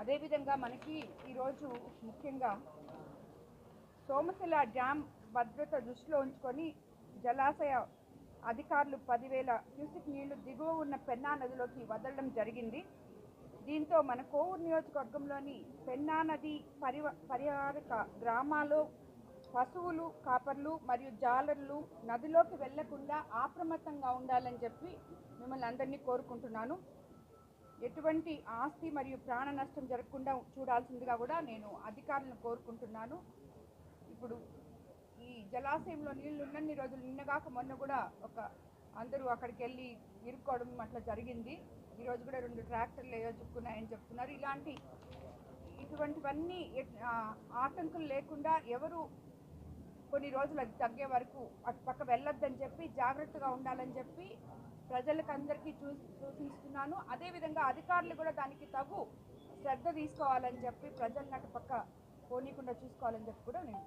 అదేవిధంగా మనకి ఈరోజు ముఖ్యంగా సోమశిల డ్యామ్ భద్రత దృష్టిలో ఉంచుకొని జలాశయ అధికారులు పదివేల క్యూసిక్ నీళ్ళు దిగువ ఉన్న పెన్నా నదిలోకి వదలడం జరిగింది. దీంతో మన కోవూరు నియోజకవర్గంలోని పెన్నా నది పరివ పరిహారక గ్రామాల్లో పశువులు కాపర్లు మరియు జాలర్లు నదిలోకి వెళ్ళకుండా అప్రమత్తంగా ఉండాలని చెప్పి మిమ్మల్ని అందరినీ కోరుకుంటున్నాను. ఎటువంటి ఆస్తి మరియు ప్రాణ నష్టం జరగకుండా చూడాల్సిందిగా కూడా నేను అధికారులను కోరుకుంటున్నాను. ఇప్పుడు ఈ జలాశయంలో నీళ్ళు ఉన్నన్ని రోజులు నిన్నగాక మొన్న కూడా ఒక అందరూ అక్కడికి వెళ్ళి ఇరుక్కోవడం అట్లా జరిగింది. ఈరోజు కూడా రెండు ట్రాక్టర్లు ఏదో చిక్కున్నాయని చెప్తున్నారు. ఇలాంటి ఇటువంటివన్నీ ఆటంకం ఆటంకులు లేకుండా ఎవరు కొన్ని రోజులు అది తగ్గే వరకు అటు పక్క వెళ్ళొద్దని చెప్పి జాగ్రత్తగా ఉండాలని చెప్పి ప్రజలకు అందరికీ చూ సూచిస్తున్నాను. అదేవిధంగా అధికారులు కూడా దానికి తగు శ్రద్ధ తీసుకోవాలని చెప్పి ప్రజలను అటు పక్క పోనీకుండా చూసుకోవాలని చెప్పి కూడా నేను